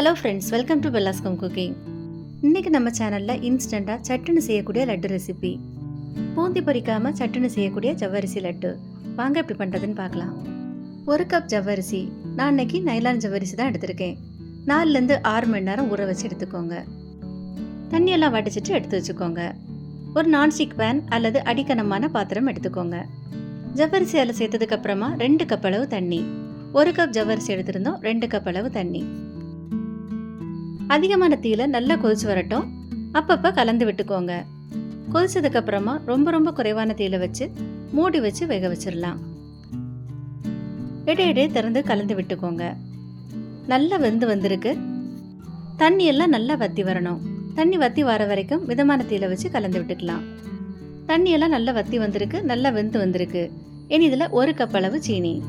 Hello friends welcome to பெல்லாஸ்கம் cooking இன்னைக்கு நம்ம சேனலில் இன்ஸ்டண்ட்டாக சட்டுன்னு செய்யக்கூடிய லட்டு ரெசிபி பூந்தி பொறிக்காமல் சட்டுன்னு செய்யக்கூடிய ஜவ்வரிசி லட்டு. வாங்க எப்படி பண்ணுறதுன்னு பார்க்கலாம். ஒரு கப் ஜவ்வரிசி நான் இன்னைக்கு நைலான் ஜவ்வரிசி தான் எடுத்திருக்கேன். நாலுலேருந்து ஆறு மணி நேரம் ஊற வச்சு எடுத்துக்கோங்க. தண்ணியெல்லாம் வடிச்சிட்டு எடுத்து வச்சுக்கோங்க. ஒரு நான்ஸ்டிக் பேன் அல்லது அடிக்கனமான பாத்திரம் எடுத்துக்கோங்க. ஜவ்வரிசி அதில் சேர்த்ததுக்கப்புறமா ரெண்டு கப் அளவு தண்ணி. ஒரு கப் ஜவ்வரிசி எடுத்திருந்தோம் ரெண்டு கப் அளவு தண்ணி. அதிகமான தீயில நல்லா கொதிச்சு வரட்டும். அப்பப்போ கலந்து விட்டுக்கோங்க. கொதிச்சதுக்கு அப்புறமா ரொம்ப ரொம்ப குறைவான தீயில வச்சு மூடி வச்சு வேக வச்சிடலாம். இடையிடையே திறந்து கலந்து விட்டுக்கோங்க. நல்லா வெந்து வந்திருக்கு. தண்ணி எல்லாம் நல்லா வத்தி வரணும். தண்ணி வத்தி வர வரைக்கும் மிதமான தீயில வச்சு கலந்து விட்டுக்கலாம். தண்ணி எல்லாம் நல்லா வத்தி வந்திருக்கு. நல்லா வெந்து வந்திருக்கு. இனி இதில் ஒரு கப் அளவு சீனி.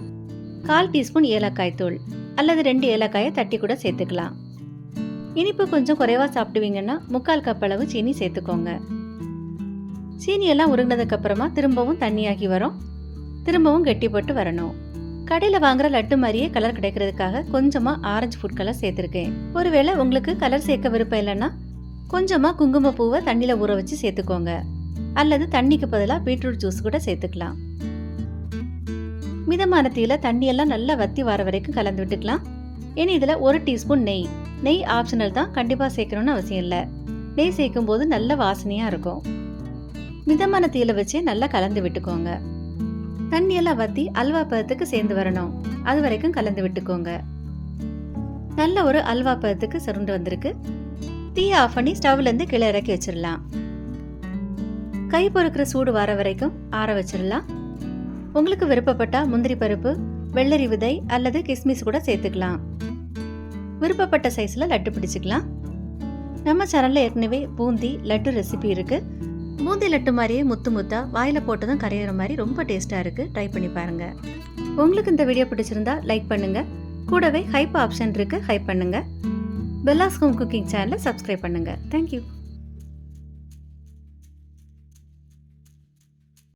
கால் டீஸ்பூன் ஏலக்காய் தூள். அல்லது ரெண்டு ஏலக்காயை தட்டி கூட சேர்த்துக்கலாம். இனிப்பு கொஞ்சம் குறைவாக சாப்பிடுவீங்கன்னா முக்கால் கப் அளவு சீனி சேர்த்துக்கோங்க. சீனியெல்லாம் உருகினதுக்கப்புறமா திரும்பவும் தண்ணியாகி வரும். திரும்பவும் கெட்டிப்பட்டு வரணும். கடையில் வாங்குற லட்டு மாதிரியே கலர் கிடைக்கிறதுக்காக கொஞ்சமாக ஆரஞ்சு ஃபுட் கலர் சேர்த்துருக்கேன். ஒருவேளை உங்களுக்கு கலர் சேர்க்க விருப்பம் இல்லைன்னா கொஞ்சமாக குங்குமப்பூவை தண்ணியில் ஊற வச்சு சேர்த்துக்கோங்க. அல்லது தண்ணிக்கு பதிலாக பீட்ரூட் ஜூஸ் கூட சேர்த்துக்கலாம். மிதமான தீயில தண்ணியெல்லாம் நல்லா வத்தி வர வரைக்கும் கலந்து விட்டுக்கலாம். இனி இதில் ஒரு டீஸ்பூன் நெய். நெய் ஆப்ஷனல் தான் கண்டிப்பாக சேர்க்கணும்னு அவசியம் இல்லை. நெய் சேர்க்கும் போது நல்ல வாசனையாக இருக்கும். மிதமான தீயில வச்சு நல்லா கலந்து விட்டுக்கோங்க. தண்ணியெல்லாம் வத்தி அல்வா பதத்துக்கு சேர்ந்து வரணும். அது வரைக்கும் கலந்து விட்டுக்கோங்க. நல்ல ஒரு அல்வா பதத்துக்கு சுருண்டு வந்திருக்கு. தீயை ஆஃப் பண்ணி ஸ்டவ்லேருந்து கீழே இறக்கி வச்சிடலாம். கை பொறுக்கிற சூடு வர வரைக்கும் ஆற வச்சிடலாம். உங்களுக்கு விருப்பப்பட்டா முந்திரி பருப்பு வெள்ளரி விதை அல்லது கிஸ்மிஸ் கூட சேர்த்துக்கலாம். விருப்பப்பட்ட சைஸில் லட்டு பிடிச்சிக்கலாம். நம்ம சேனலில் ஏற்கனவே பூந்தி லட்டு ரெசிபி இருக்குது பூந்தி லட்டு மாதிரியே முத்து முத்தா வாயில் போட்டதும் கரையிற மாதிரி ரொம்ப டேஸ்ட்டாக இருக்குது ட்ரை பண்ணி பாருங்கள் உங்களுக்கு இந்த வீடியோ பிடிச்சிருந்தா லைக் பண்ணுங்கள் கூடவே ஹைப் ஆப்ஷன் இருக்குது ஹைப் பண்ணுங்கள் பெல்லாஸ்கோம் குக்கிங் சேனலை சப்ஸ்கிரைப் பண்ணுங்கள் தேங்க்யூ